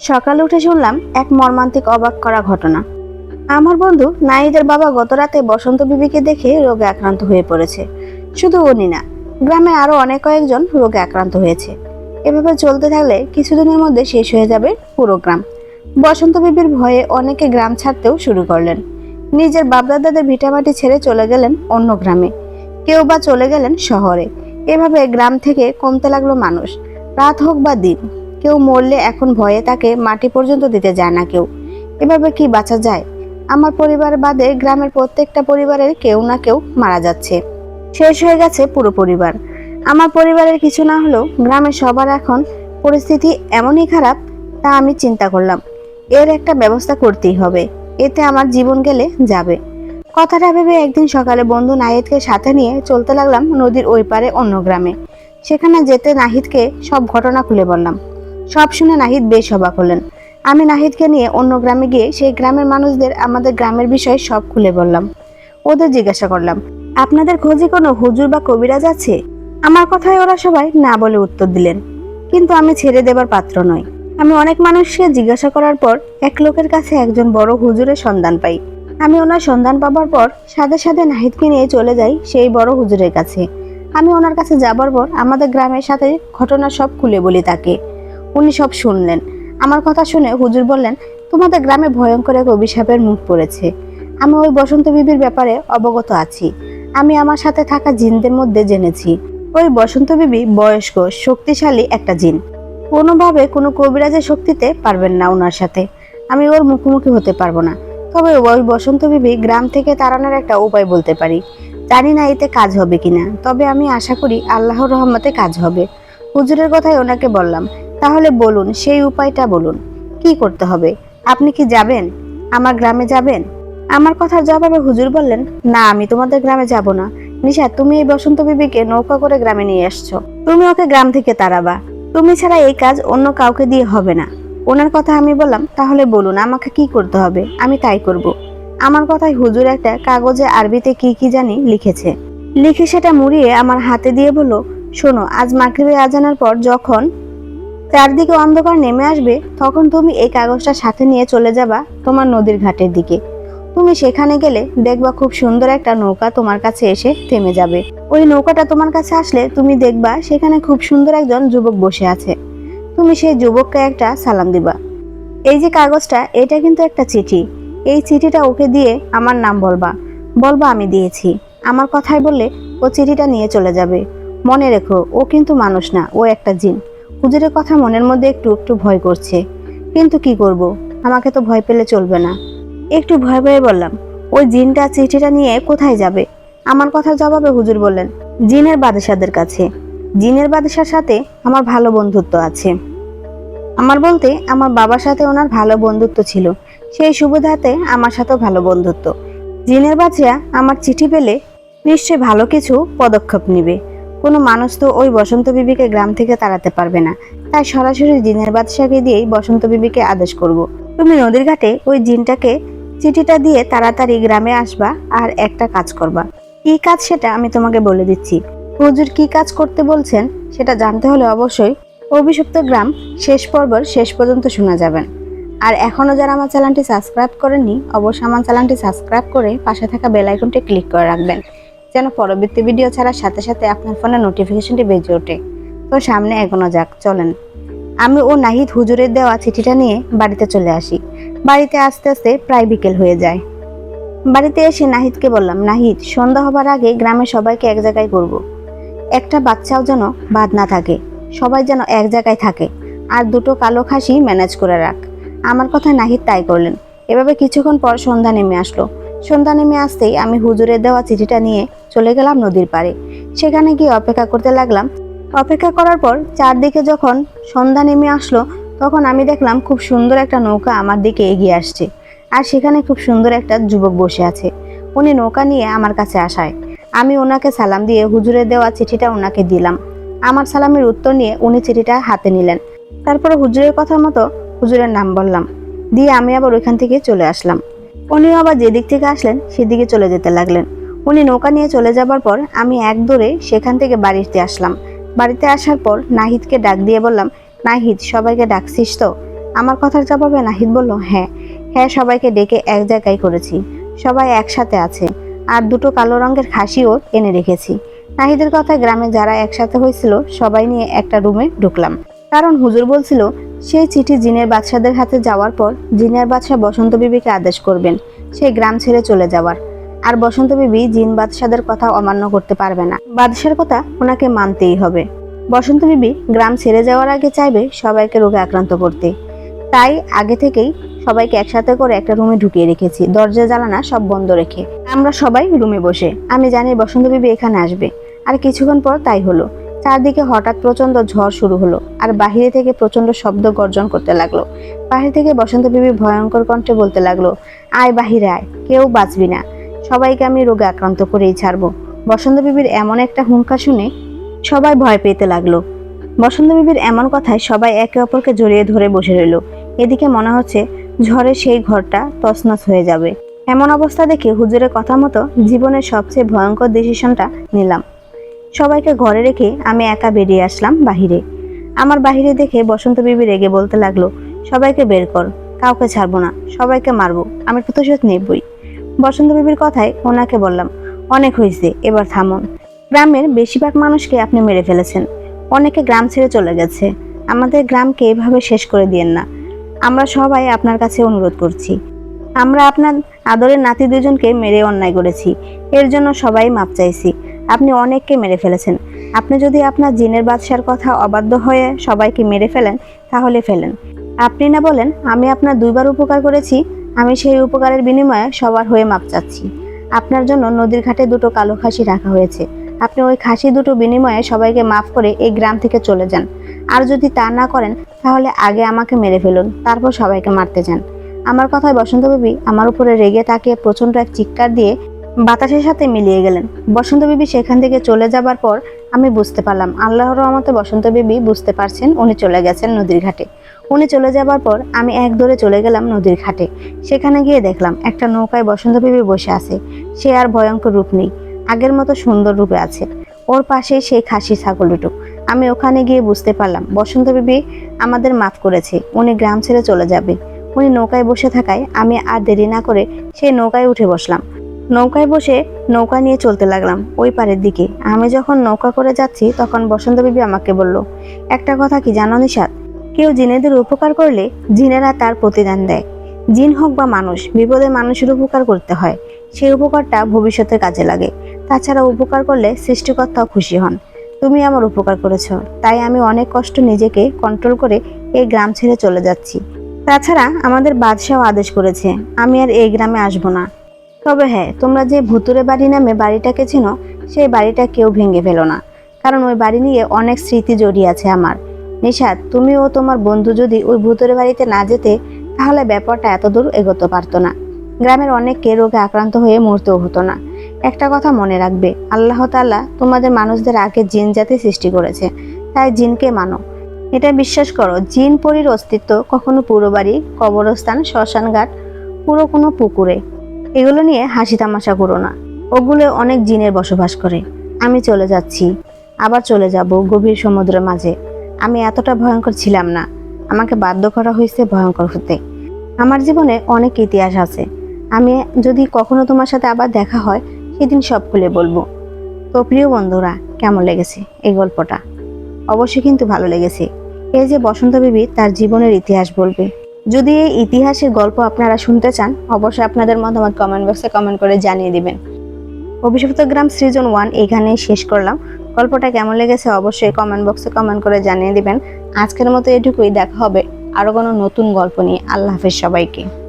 সকালে উঠে শুনলাম এক মর্মান্তিক অবাক করা ঘটনা। আমার বন্ধু নাইদের বাবা গত রাতে বসন্ত বিবিকে দেখে রোগে আক্রান্ত হয়ে পড়েছে। শুধু উনি না, গ্রামে আরও অনেক কয়েকজন রোগে আক্রান্ত হয়েছে। এভাবে চলতে থাকলে কিছুদিনের মধ্যে শেষ হয়ে যাবে পুরো গ্রাম। বসন্ত বিবির ভয়ে অনেকে গ্রাম ছাড়তেও শুরু করলেন। নিজের বাপদাদাদের ভিটামাটি ছেড়ে চলে গেলেন অন্য গ্রামে। কেউ বা চলে গেলেন শহরে। এভাবে গ্রাম থেকে কমতে লাগল মানুষ। রাত হোক বা দিন কেউ মরলে এখন ভয়ে তাকে মাটি পর্যন্ত দিতে যায় না কেউ। এভাবে কি বাঁচা যায়? আমার পরিবার বাদে গ্রামের প্রত্যেকটা পরিবারের কেউ না কেউ মারা যাচ্ছে। শেষ হয়ে গেছে পুরো পরিবার। আমার পরিবারের কিছু না হলেও গ্রামের সবার এখন পরিস্থিতি এমনই খারাপ, তা আমি চিন্তা করলাম। এর একটা ব্যবস্থা করতেই হবে। এতে আমার জীবন গেলে যাবে। কথাটা ভেবে একদিন সকালে বন্ধু নাহিদকে সাথে নিয়ে চলতে লাগলাম নদীর ওই পারে অন্য গ্রামে। সেখানে যেতে নাহিদকে সব ঘটনা খুলে বললাম। সব শুনে নাহিদ বেশ অবাক হলেন। আমি নাহিদকে নিয়ে অন্য গ্রামে গিয়ে সেই গ্রামের মানুষদের আমাদের গ্রামের বিষয় সব খুলে বললাম। ওদের জিজ্ঞাসা করলাম, আপনাদের খোঁজে কোনো হুজুর বা কবিরাজ আছে? আমার কথায় ওরা সবাই না বলে উত্তর দিলেন, কিন্তু আমি ছেড়ে দেবার পাত্র নই। আমি অনেক মানুষকে জিজ্ঞাসা করার পর এক লোকের কাছে একজন বড় হুজুরের সন্ধান পাই। আমি ওনার সন্ধান পাবার পর সাথে সাথে নাহিদকে নিয়ে চলে যাই সেই বড় হুজুরের কাছে। আমি ওনার কাছে যাবার পর আমাদের গ্রামের সাথে ঘটনা সব খুলে বলি তাকে। উনি সব শুনলেন। আমার কথা শুনে হুজুর বললেন, তোমাদের গ্রামে ভয়ঙ্কর এক অভিশাপের মুখ পড়েছে। আমি ওই বসন্ত বিবির ব্যাপারে অবগত আছি। আমি আমার সাথে থাকা জিনদের মধ্যে জেনেছি। ওই বসন্ত বিবি বয়স্ক, শক্তিশালী একটা জিন। কোনোভাবে কোনো কবিরাজের শক্তিতে পারবেন না ওনার সাথে। আমি ওর মুখোমুখি হতে পারব না। তবে ওই বসন্ত বিবি গ্রাম থেকে তাড়ানোর একটা উপায় বলতে পারি। জানি না এতে কাজ হবে কিনা। তবে আমি আশা করি আল্লাহর রহমতে কাজ হবে। হুজুরের কথাই ওনাকে বললাম তাহলে বলুন, সেই উপায়টা বলুন। কি করতে হবে? আপনি কি যাবেন? আমার গ্রামে যাবেন? আমার কথার জবাবে হুজুর বললেন, না, আমি তোমাদের গ্রামে যাব না। নিশা, তুমি এই বসন্ত বিবিকে নৌকা করে গ্রামে নিয়ে আসছো। তুমি ওকে গ্রাম থেকে তাড়াবা। তুমি ছাড়া এই কাজ অন্য কাউকে দিয়ে হবে না। ওনার কথা আমি বললাম, তাহলে বলুন, আমাকে কি করতে হবে? আমি তাই করব। আমার কথায় হুজুর একটা কাগজে আরবিতে কি কি জানি লিখেছে। লিখে সেটা মুড়িয়ে আমার হাতে দিয়ে বলল, শোনো, আজ মাগরিবে আজানের পর যখন চারদিকে অন্ধকার নেমে আসবে, তখন তুমি এই কাগজটা সাথে নিয়ে চলে যাবা তোমার নদীর ঘাটের দিকে। তুমি সেখানে গেলে দেখবা খুব সুন্দর একটা নৌকা তোমার কাছে এসে থেমে যাবে। ওই নৌকাটা তোমার কাছে আসলে তুমি দেখবা সেখানে খুব সুন্দর একজন যুবক বসে আছে। তুমি সেই যুবককে একটা সালাম দিবা। এই যে কাগজটা, এটা কিন্তু একটা চিঠি। এই চিঠিটা ওকে দিয়ে আমার নাম বলবা। বলবা, আমি দিয়েছি। আমার কথাই বললে ও চিঠিটা নিয়ে চলে যাবে। মনে রেখো, ও কিন্তু মানুষ না, ও একটা জিন। হুজুরের কথা মনের মধ্যে একটু একটু ভয় করছে। কিন্তু কি করব? আমাকে তো ভয় পেলে চলবে না। একটু ভয় ভয়ে বললাম, ওই জিনটা, চিঠিটা নিয়ে কোথায় যাবে? আমার কথার জবাবে হুজুর বললেন, জিনের বাদশাদের কাছে। জিনের বাদশার সাথে আমার ভালো বন্ধুত্ব আছে। আমার বলতে আমার বাবার সাথে ওনার ভালো বন্ধুত্ব ছিল। সেই সুবিধাতে আমার সাথেও ভালো বন্ধুত্ব। জিনের বাদশা আমার চিঠি পেলে নিশ্চয়ই ভালো কিছু পদক্ষেপ নেবে। কোনো মানুষ তো ওই বসন্ত বিবিকে গ্রাম থেকে তাড়াতে পারবে না। তাই সরাসরি জিনের বাদশাকে দিয়েই বসন্ত বিবিকে আদেশ করব। তুমি নদীর ঘাটে ওই জিনটাকে চিঠিটা দিয়ে তাড়াতাড়ি গ্রামে আসবা আর একটা কাজ করবা। কি কাজ সেটা আমি তোমাকে বলে দিচ্ছি। হুজুর কি কাজ করতে বলছেন সেটা জানতে হলে অবশ্যই অভিশপ্ত গ্রাম শেষ পর্বর শেষ পর্যন্ত শোনা যাবেন আর এখনও যারা আমার চ্যানেলটি সাবস্ক্রাইব করেননি, অবশ্যই আমার চ্যানেলটি সাবস্ক্রাইব করে পাশে থাকা বেল আইকনটি ক্লিক করে রাখবেন। যেন পরবর্তী ভিডিও ছাড়ার সাথে সাথে আপনার ফোনে নোটিফিকেশনটি বেজে ওঠে। তো সামনে এগোনো যাক, চলেন। আমি ও নাহিদ হুজুরের দেওয়া চিঠিটা নিয়ে বাড়িতে চলে আসি। বাড়িতে আস্তে আস্তে প্রায় বিকেল হয়ে যায়। বাড়িতে এসে নাহিদকে বললাম, নাহিদ, সন্ধ্যা হবার আগে গ্রামের সবাইকে এক জায়গায় করব। একটা বাচ্চাও যেন বাদ না থাকে। সবাই যেন এক জায়গায় থাকে। আর দুটো কালো খাসি ম্যানেজ করে রাখ। আমার কথা নাহিদ তাই করলেন। এভাবে কিছুক্ষণ পর সন্ধ্যা নেমে আসলো। সন্ধ্যা নেমে আসতেই আমি হুজুরের দেওয়া চিঠিটা নিয়ে চলে গেলাম নদীর পাড়ে। সেখানে গিয়ে অপেক্ষা করতে লাগলাম। অপেক্ষা করার পর চারদিকে যখন সন্ধ্যা নেমে আসলো, তখন আমি দেখলাম খুব সুন্দর একটা নৌকা আমার দিকে এগিয়ে আসছে। আর সেখানে খুব সুন্দর একটা যুবক বসে আছে। উনি নৌকা নিয়ে আমার কাছে আসায়। আমি ওনাকে সালাম দিয়ে হুজুরের দেওয়া চিঠিটা ওনাকে দিলাম। আমার সালামের উত্তর নিয়ে উনি চিঠিটা হাতে নিলেন। তারপরে হুজুরের কথা মতো হুজুরের নাম বললাম। দিয়ে আমি আবার ওইখান থেকে চলে আসলাম। উনি আবার যেদিক থেকে আসলেন, সেদিকে চলে যেতে লাগলেন। উনি নৌকা নিয়ে চলে যাবার পর আমি এক দৌড়ে সেখান থেকে বাড়িতে আসলাম। বাড়িতে আসার পর নাহিদকে ডাক দিয়ে বললাম, নাহিদ, সবাইকে ডাকছিস তো? আমার কথার জবাবে নাহিদ বলল হ্যাঁ। হ্যাঁ সবাইকে ডেকে এক জায়গায় করেছি। সবাই একসাথে আছে। আর দুটো কালো রঙের খাসিও এনে রেখেছি। নাহিদের কথায় গ্রামে যারা একসাথে হয়েছিল, সবাই নিয়ে একটা রুমে ঢুকলাম। কারণ হুজুর বলছিল, সেই চিঠি জিনের বাদশাদের হাতে যাওয়ার পর জিনের বাদশাহ বসন্ত বিবিকে আদেশ করবেন। সেই গ্রাম ছেড়ে চলে যাওয়ার। আর বসন্ত বিবি জিন বাদশাদের কথা অমান্য করতে পারবে না। বাদশার কথা ওনাকে মানতেই হবে। বসন্ত বিবি গ্রাম ছেড়ে যাওয়ার আগে চাইবে সবাইকে রোগে আক্রান্ত করতে। তাই আগে থেকেই সবাইকে একসাথে করে একটা রুমে ঢুকিয়ে রেখেছি। দরজা জ্বালানা সব বন্ধ রেখে। আমরা সবাই রুমে বসে। আমি জানি বসন্ত বিবি এখানে আসবে। আর কিছুক্ষণ পর তাই হলো। চারদিকে হঠাৎ প্রচণ্ড ঝড় শুরু হলো আর বাহিরে থেকে প্রচণ্ড শব্দ গর্জন করতে লাগল। বাহির থেকে বসন্ত বিবি ভয়ঙ্কর কণ্ঠে বলতে লাগল, আয় বাহিরে আয়, কেউ বাঁচবি না। সবাইকে আমি রোগে আক্রান্ত করেই ছাড়বো। বসন্ত বিবির এমন একটা হুঙ্কা শুনে সবাই ভয় পেতে লাগল। বসন্ত বিবির এমন কথায় সবাই একে অপরকে জড়িয়ে ধরে বসে রইল। এদিকে মনে হচ্ছে ঝড়ে সেই ঘরটা তছনছ হয়ে যাবে। এমন অবস্থা দেখে হুজুরের কথা মতো জীবনের সবচেয়ে ভয়ঙ্কর ডিসিশনটা নিলাম। সবাইকে ঘরে রেখে আমি একা বেরিয়ে আসলাম বাহিরে। আমার বাহিরে দেখে বসন্ত বিবি রেগে বলতে লাগল, সবাইকে বের কর, কাউকে ছাড়বো না, সবাইকে মারবো, আমি প্রতিশোধ নেবই। বসন্ত বিবির কথায় ওনাকে বললাম, অনেক হয়েছে, এবার থামুন। গ্রামের বেশিরভাগ মানুষকে আপনি মেরে ফেলেছেন। অনেকে গ্রাম ছেড়ে চলে গেছে। আমাদের গ্রামকে এভাবে শেষ করে দিয়েন না। আমরা সবাই আপনার কাছে অনুরোধ করছি। আমরা আপনার আদরের নাতি দুজনকে মেরে অন্যায় করেছি। এর জন্য সবাই মাপ চাইছি। আপনি অনেককে মেরে ফেলেছেন। আপনি যদি আপনার জিনের বাদশার কথা অবাধ্য হয়ে সবাইকে মেরে ফেলেন, তাহলে ফেলেন। আপনি না বলেন, আমি আপনার দুইবার উপকার করেছি আমি সেই উপকারের বিনিময়ে সবার হয়ে মাপ চাচ্ছি। আপনার জন্য নদীর ঘাটে দুটো কালো খাসি রাখা হয়েছে। আপনি ওই খাসি দুটো বিনিময়ে সবাইকে মাফ করে এই গ্রাম থেকে চলে যান। আর যদি তা না করেন, তাহলে আগে আমাকে মেরে ফেলুন, তারপর সবাইকে মারতে যান। আমার কথায় বসন্ত বিবি আমার উপরে রেগে তাকিয়ে প্রচণ্ড এক চিৎকার দিয়ে বাতাসের সাথে মিলিয়ে গেলেন। বসন্ত বিবি সেখান থেকে চলে যাবার পর আমি বুঝতে পারলাম। আল্লাহর রহমতে বসন্ত বিবি বুঝতে পারছেন উনি চলে গেছেন নদীর ঘাটে। উনি চলে যাবার পর আমি এক দৌড়ে চলে গেলাম নদীর ঘাটে। সেখানে গিয়ে দেখলাম একটা নৌকায় বসন্ত বেবি বসে আছে। সে আর ভয়ঙ্কর রূপ নেই। আগের মতো সুন্দর রূপে আছে। ওর পাশেই সেই খাসি ছাগল আমি ওখানে গিয়ে বুঝতে পারলাম, বসন্ত বিবি আমাদের মাফ করেছে। উনি গ্রাম ছেড়ে চলে যাবে। উনি নৌকায় বসে থাকায় আমি আর দেরি না করে সেই নৌকায় উঠে বসলাম। নৌকায় বসে নৌকা নিয়ে চলতে লাগলাম ওই পারের দিকে। আমি যখন নৌকা করে যাচ্ছি, তখন বসন্ত বিবি আমাকে বলল, একটা কথা কি জানো নিশাদ কেউ জিনেদের উপকার করলে জিনেরা তার প্রতিদান দেয়। জিন হোক বা মানুষ, বিপদে মানুষের উপকার করতে হয়। সেই উপকারটা ভবিষ্যতে কাজে লাগে। তাছাড়া উপকার করলে সৃষ্টিকর্তাও খুশি হন। তুমি আমার উপকার করেছ। তাই আমি অনেক কষ্ট নিজেকে কন্ট্রোল করে এই গ্রাম ছেড়ে চলে যাচ্ছি। তাছাড়া আমাদের বাদশাহ আদেশ করেছে, আমি আর এই গ্রামে আসব না। তবে হ্যাঁ তোমরা যে ভুতুরে বাড়ি নামে বাড়িটাকে চিনো, সেই বাড়িটা কেউ ভেঙে ফেলো না। কারণ ওই বাড়ি নিয়ে অনেক স্মৃতি জড়িয়ে আছে আমার। নিশাদ তুমি ও তোমার বন্ধু যদি ওই ভুতুরে বাড়িতে না যেতে, তাহলে ব্যাপারটা এত দূর এগোতে পারতো না। গ্রামের অনেককে রোগে আক্রান্ত হয়ে মরতেও হতো না। একটা কথা মনে রাখবে, আল্লাহ তাআলা তোমাদের মানুষদের আগে জিন জাতি সৃষ্টি করেছে, তাই জিনকে মানো। এটা বিশ্বাস করো, জিন পরীর অস্তিত্ব কখনো পুরো বাড়ি, কবরস্থান, শ্মশানঘাট, পুরো কোনো পুকুরে। এগুলো নিয়ে হাসি তামাশা করো না। ওগুলো অনেক জিনের বসবাস করে। আমি চলে যাচ্ছি। আবার চলে যাব গভীর সমুদ্রের মাঝে। আমি এতটা ভয়ঙ্কর ছিলাম না। আমাকে বাধ্য করা হয়েছে ভয়ঙ্কর হতে। আমার জীবনে অনেক ইতিহাস আছে। আমি যদি কখনো তোমার সাথে আবার দেখা হয়, সেদিন সব খুলে বলব। তো প্রিয় বন্ধুরা, কেমন লেগেছে এই গল্পটা? অবশ্যই কিন্তু ভালো লেগেছে। এই যে বসন্ত বিবি তার জীবনের ইতিহাস বলবে। যদি এই ইতিহাসের গল্প আপনারা শুনতে চান, অবশ্যই আপনাদের মতামত কমেন্ট বক্সে কমেন্ট করে জানিয়ে দিবেন। অভিশপ্ত গ্রাম সিজন ওয়ান এখানেই শেষ করলাম। গল্পটা কেমন লেগেছে অবশ্যই কমেন্ট বক্সে কমেন্ট করে জানিয়ে দিবেন। আজকের মতো এটুকুই, দেখা হবে আরও কোনো নতুন গল্প নিয়ে। আল্লাহ হাফেজ সবাইকে।